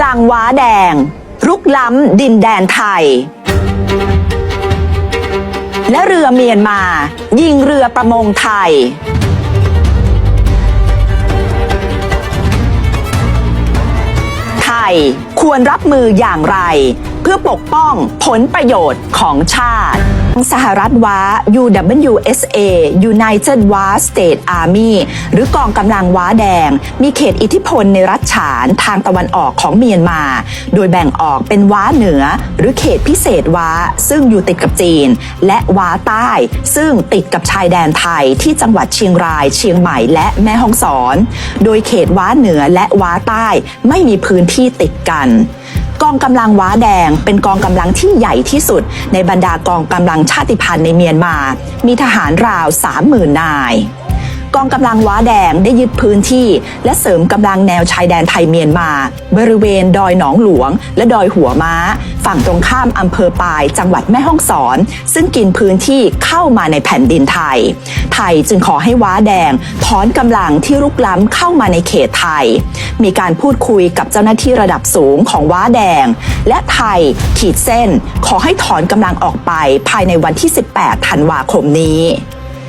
ำลังว้าแดง รุกล้ำดินแดนไทย และเรือเมียนมา ยิงเรือประมงไทย ไทยควรรับมืออย่างไร เพื่อปกป้องผลประโยชน์ของชาติ สหรัฐว้า UWSA United Wa State Army หรือกองกำลังว้าแดง มีเขตอิทธิพลในรัฐฉานทางตะวันออกของเมียนมา โดยแบ่งออกเป็นว้าเหนือ หรือเขตพิเศษว้า ซึ่งอยู่ติดกับจีน และว้าใต้ ซึ่งติดกับชายแดนไทยที่จังหวัดเชียงราย เชียงใหม่และแม่ฮ่องสอน โดยเขตว้าเหนือและว้าใต้ไม่มีพื้นที่ติดกัน กองกำลังว้าแดง เป็นกองกำลังที่ใหญ่ที่สุด ในบรรดากองกำลังชาติพันธุ์ในเมียนมา มีทหารราว 30,000 นายกองกำลังว้าแดงได้ยึดพื้นที่ และเสริมกำลังแนวชายแดนไทยเมียนมา บริเวณดอยหนองหลวง และดอยหัวม้า ฝั่งตรงข้ามอำเภอปาย จังหวัดแม่ฮ่องสอน ซึ่งกินพื้นที่เข้ามาในแผ่นดินไทย ยจึงขอให้ว้าแดงถอนกำลังที่รุกล้ำเข้ามาในเขตไทย มีการพูดคุยกับเจ้าหน้าที่ระดับสูงของว้าแดง และไทยขีดเส้น ขอให้ถอนกำลังออกไปภายในวันที่ 18 ธันวาคมนี้